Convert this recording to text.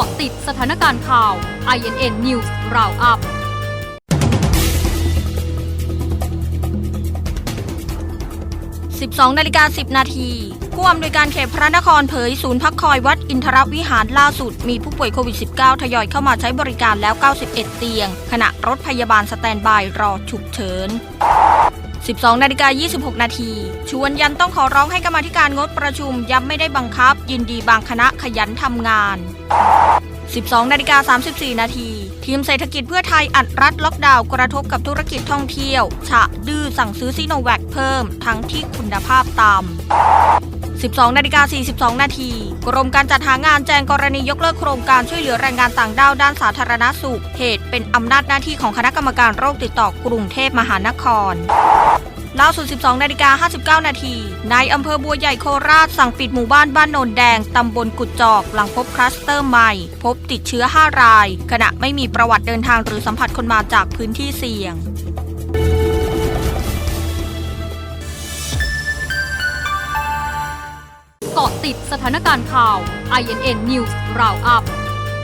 าะติดสถานการณ์ข่าว INN News Roundup 12นาฬิกา10 นาทีผู้อำนวยการเขตพระนครเผยศูนย์พักคอยวัดอินทรวิหารล่าสุด มีผู้ป่วยโควิด -19 ทยอยเข้ามาใช้บริการแล้ว 91 เตียง ขณะรถพยาบาลสแตนบายรอฉุกเฉิน 12 นาฬิกา 26 นาทีชวนยันต้องขอร้องให้กรรมธิการงดประชุมย้ำไม่ได้บังคับ ยินดีบางคณะขยันทำงาน 12 นาฬิกา 34 นาที ทีมเศรษฐกิจเพื่อไทยอัดรัดล็อกดาวน์กระทบกับธุรกิจท่องเที่ยว ฉะดื้อสั่งซื้อซีโนแวคเพิ่ม ทั้งที่คุณภาพต่ำ 12 นาฬิกา 42 นาที กรมการจัดหางานแจ้งกรณียกเลิกโครงการช่วยเหลือแรงงานต่างด้าวด้านสาธารณสุข เหตุเป็นอำนาจหน้าที่ของคณะกรรมการโรคติดต่อกรุงเทพมหานครล่าสุด 12 นาฬิกา 59 นาที นายอำเภอบัวใหญ่โคราชสั่งปิดหมู่บ้านบ้านโนนแดง ตำบลกุดจอก หลังพบคลัสเตอร์ใหม่ พบติดเชื้อ 5 ราย ขณะไม่มีประวัติเดินทางหรือสัมผัสคนมาจากพื้นที่เสี่ยงะติดสถานการณ์ข่าว INN News Roundup